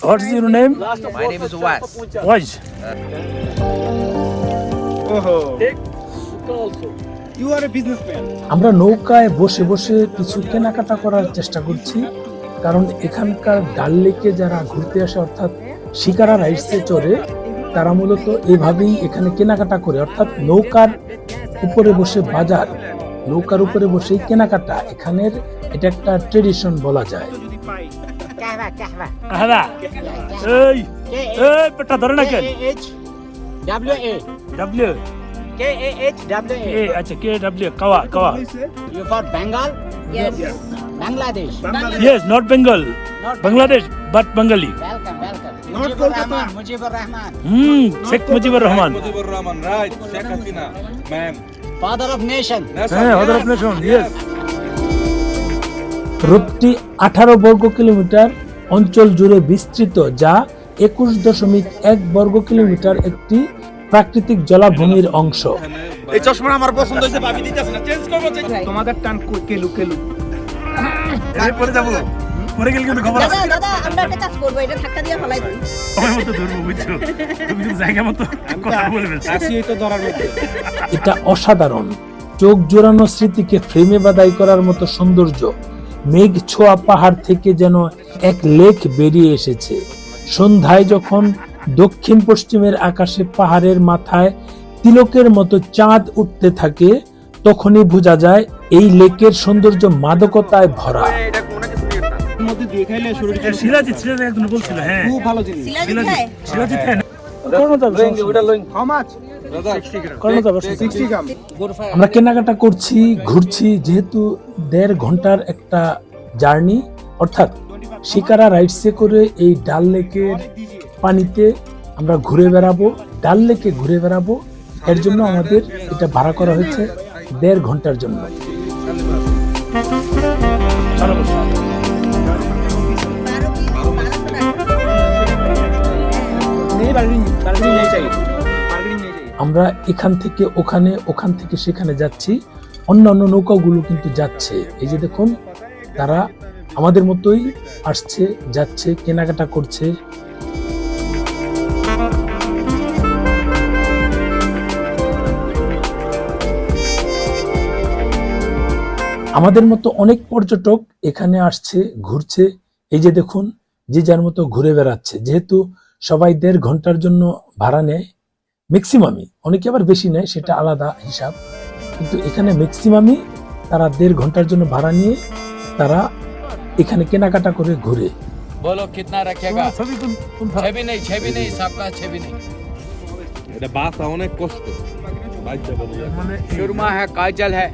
What is your name? My name is a businessman. আমরা নৌকায় বসে বসে কিছু কেনাকাটা করার চেষ্টা করছি কারণ এখানকার ডাল লেকে যারা ঘুরতে আসে অর্থাৎ শিকারা রাইডসে চড়ে তারা মূলত এভাবেই এখানে কেনাকাটা করে। অর্থাৎ নৌকার উপরে বসে বাজার নৌকার উপরে বসেই কেনাকাটা এখানের এটা একটা ট্রেডিশন বলা যায়। Kahwa, kahwa. হ্যাঁ এই এই পেটটা ধরে না কেন K-A-H W A. W K-A-H W A A. আচ্ছা K W kahwa kahwa You for Bengal? Yes. Bangladesh. Yes not Bengal Not Bangladesh but Bangali Welcome, welcome. Not Mujibur Kolkata. Rahman, Mujibur Rahman. Hmm Sheikh Mujibur Rahman Mujibur Rahman, right? Sheikh Hasina, ma'am. Father of nation. হ্যাঁ হদর আপনি শুন yes হ্রদটি আঠারো বর্গ kilometre অঞ্চল জুড়ে বিস্তৃত যা একুশ দশমিক এক বর্গ কিলোমিটার একটি প্রাকৃতিক জলাভূমির অংশ। এই চশমা আমার পছন্দ হয়েছে ভাবি দিতেছে না। চেঞ্জ করব তোমাদের টান কেলু কেলু। পরে যাব। পরে গেলে কিন্তু খবর দাদা দাদা আমরা একটা কাজ করব এটা ধাক্কা দিয়ে ফেলাই দিই সময় মতো ধরবো বুঝছ? তুমি কিন্তু জায়গা মতো কথা বলে ফেলছো আসি তো ধরার মধ্যে এটা অসাধারণ। চোখ জোড়ানো স্মৃতিকে ফ্রেমে বাদাই করার মতো সৌন্দর্য। মেঘ ছোঁয়া পাহাড় থেকে যেন এক লেক বেরিয়ে এসেছে। সন্ধ্যায় যখন দক্ষিণ পশ্চিমের আকাশে পাহাড়ের মাথায় তিলকের মতো চাঁদ উঠতে থাকে তখনই বোঝা যায় এই লেকের সৌন্দর্য মাদকতায় ভরা। হ্যাঁ। খুব ভালো জিনিস। শিলাজিৎ ভাই শিলাজিৎ হ্যাঁ করোনা যাবে হাউ মাচ করোনা যাবে 60 গ্রাম আমরা কেনাকাটা করছি ঘুরছি যেহেতু দেড় ঘন্টার একটা জার্নি অর্থাৎ শিকারা রাইডসে করে এই ডাল লেকের পানিতে আমরা ঘুরে বেড়াবো ডাল লেকে ঘুরে বেড়াবো এর জন্য আমাদের এটা ভাড়া করা হয়েছে দেড় ঘন্টার জন্য বারো কি বারোশো টাকা नहीं बार्गेनिंग बार्गेनिंग नहीं चाहिए बार्गेनिंग नहीं चाहिए আমরা এখান থেকে ওখানে, ওখান থেকে সেখানে যাচ্ছি। অন্যান্য নৌকাগুলো কিন্তু যাচ্ছে। এই যে দেখুন, তারা আমাদের মতোই আসছে, যাচ্ছে, কেনাকাটা করছে। আমাদের মতো অনেক পর্যটক এখানে আসছে, ঘুরছে। এই যে দেখুন, যে যার মতো ঘুরে বেড়াচ্ছে। যেহেতু সবাই দেড় ঘণ্টার জন্য ভাড়া নেয় ম্যাক্সিমামই অনেকে আবার বেশি নেয় সেটা আলাদা হিসাব। কিন্তু এখানে ম্যাক্সিমামই তারা দেড় ঘণ্টার জন্য ভাড়া নিয়ে তারা এখানে কেনাকাটা করে ঘুরে। বলো কিতনা ছবি নেই ছবি নেই সাপকা ছবি নেই। এটা বাস অনেক কষ্ট। হ্যাঁ কাজল হ্যাঁ।